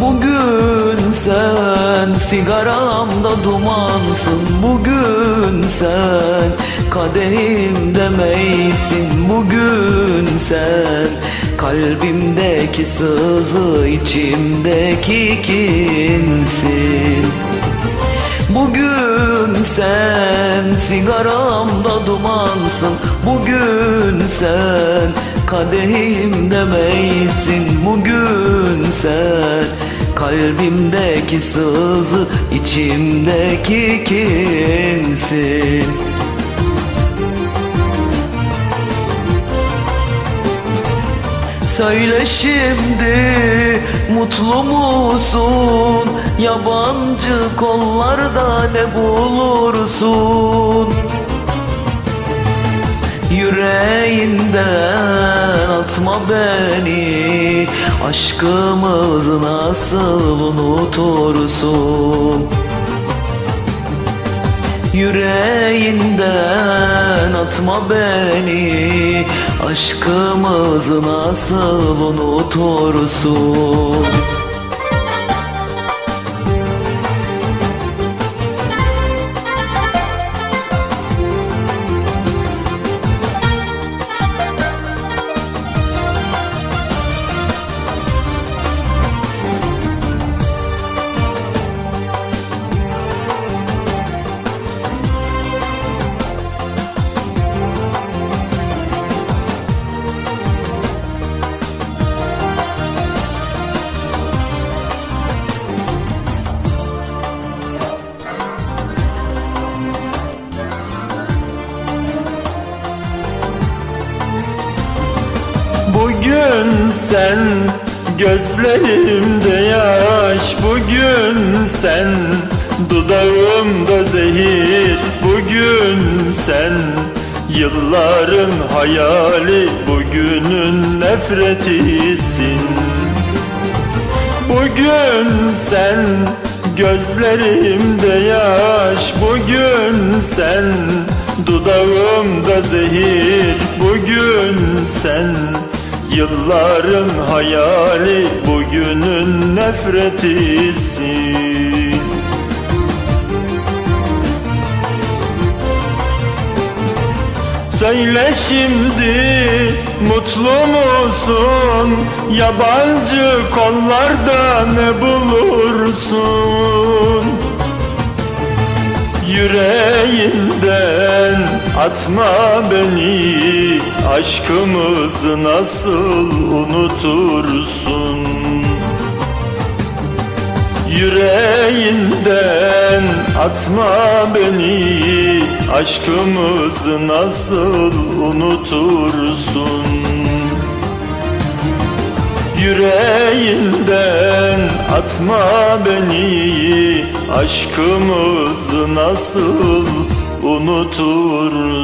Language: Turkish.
Bugün sen sigaramda dumansın. Bugün sen kadehimde meysin. Bugün sen kalbimdeki sızı içimdeki kinsin. Bugün sen sigaramda dumansın. Bugün sen kadehimde meysin Bugün sen kalbimdeki sızı içimdeki kinsin Söyle şimdi mutlu musun? Yabancı kollarda ne bulursun? Yüreğinden atma beni. Aşkımızı nasıl unutursun? Yüreğinden atma beni. Aşkımızı nasıl unutursun Bugün sen gözlerimde yaş. Bugün sen dudağımda zehir. Bugün sen yılların hayali. Bugünün nefretisin. Bugün sen gözlerimde yaş. Bugün sen dudağımda zehir. Bugün sen yılların hayali Bugünün nefretisin Söyle şimdi mutlu musun? Yabancı kollarda ne bulursun? Yüreğinden atma beni. Aşkımızı nasıl unutursun? Yüreğinden atma beni. Aşkımızı nasıl unutursun? Yüreğinden atma beni Aşkımızı nasıl unutursun